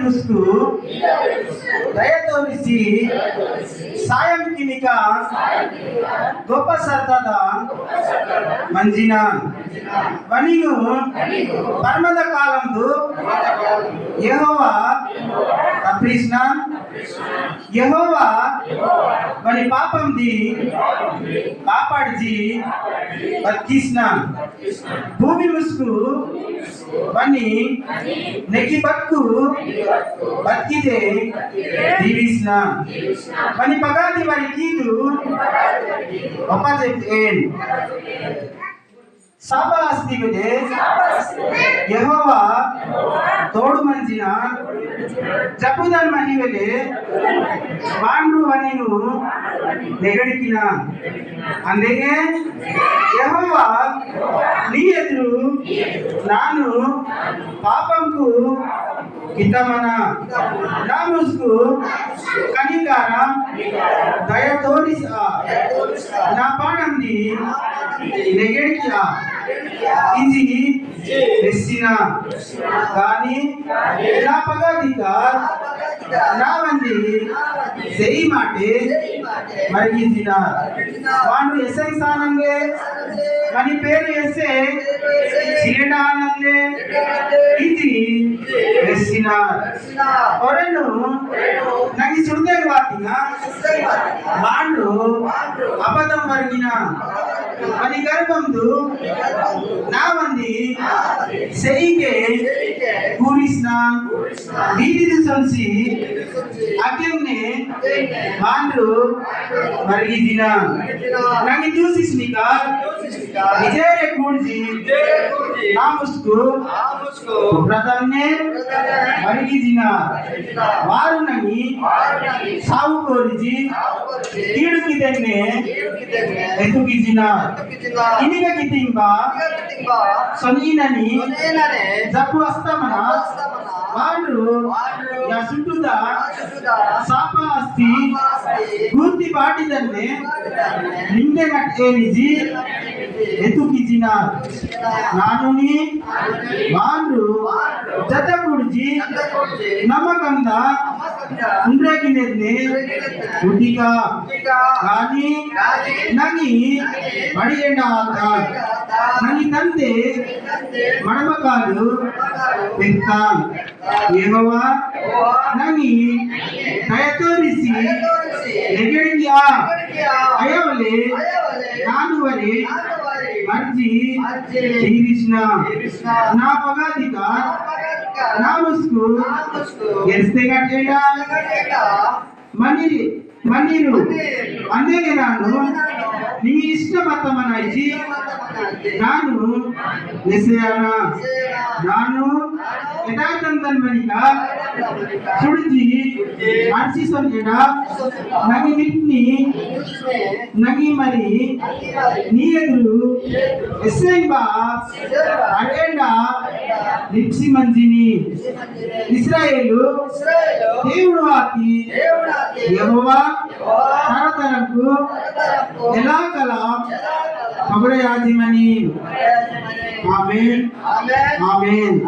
చూస్తూ దయ తోరిసి సాయం కినిక గొప్ప సర్దాద మంజిన. వనిను పర్మద కాలందు యహోవా తప్పిసిన యహోవా వాని పాపం ది కాపాడిచి బతికిసిన భూమి ముసుకు వాని నెక్కి బతుకు బతికితే దీవిసిన. వాని పగాది వారి కీదు ఒప్ప చెప్పేన్ యహోవా ತೋಡು ಮಂಜಿನ ಜಪುದನ್ ಮಹಿವೆಲೆ ಮಾಂಡು ವನಿನು ನೆಗಡಿಕಿನ ಅಂದೆಗೆ ಯಹೋವ నీ ఎదురు నాను పాపంకు హితమన నా ముసుకు కనికార దయ తోడిస నా పాడంది నెగడికి ఇది వెస్సిన కానీ నా పగాదిక నా మంది సెయి మాటే మరిగించిన వాడు ఎస్ఐ స్థానంగే మని పేరు ఎస్ఏ సిగడానందే ఇది వెస్సిన ಹೊರನು ನನಗೆ ಸುಳ್ದೇ ವಾತಿನ ಮಾಂಡು ಅಬದಂ ವರ್ಗಿನ మరి గర్భందు నా మంది సెయికే పూరిస్నా వీధిది సంసి అట్లనే వాళ్ళు మరి దిన నాకు దూసిస్నిక విజయరే కూడిసి నా ముసుకు ప్రధాన్నే మరిగిదిన వారు నని సావు కోరిచి కీడుకి తెన్నే ఎతుకిజిన ఇనిగ గితింబ సొనీనని జప్పు వస్తామన వారు యా ಸುಟ್ಟುದ ಸಾಪ ಅಸ್ತಿ ಪೂರ್ತಿ ಬಾಟಿದನ್ನೇ ನಿಂದೆ ಏನಿಜಿ ಎತುಕಿಜಿನ ನಾನು ನೀ ವಾಂಡ್ರು ಜತ ಬಗ್ಗೆ నమ్మకంగా ఉండేకినది తుదిగా కానీ నగి పడియండా నగి తంದೆ మడమకాలు పెంతాన్ ఏమవా నగి దయతోరిసి ఎగడియా అయవలే నానువరే అర్జీ శ్రీకృష్ణ. నా పగాదిగా నా ముసుకు ఎస్తే కట్టేడా మనిరి మన్నీరు ಅಂದೇಗೆ ನಾನು ನಿಮಗೆ ಇಷ್ಟ ಮತ್ತಮ್ಮನಾಯಿಸಿ ನಾನು ಎಸೆಯನ ನಾನು ಯಥಾರ್ಥಂತನ್ ಬಳಿಕ ಸುಡಿಜಿ ಅರ್ಸಿ ಸೊಂಜೆಡ ನಗಿ ನಿಟ್ನಿ ನಗಿ ಮರಿ ನೀ ಎದುರು ಎಸ್ಸೆಂಬ ಅಡೇಂಡ నిప్సి మంజిని ఇస్రాయేలు దేవుడు ఆకి యహోవా తరతరకు ఎలా కల కబుర ఆమెన్. ఆమెన్.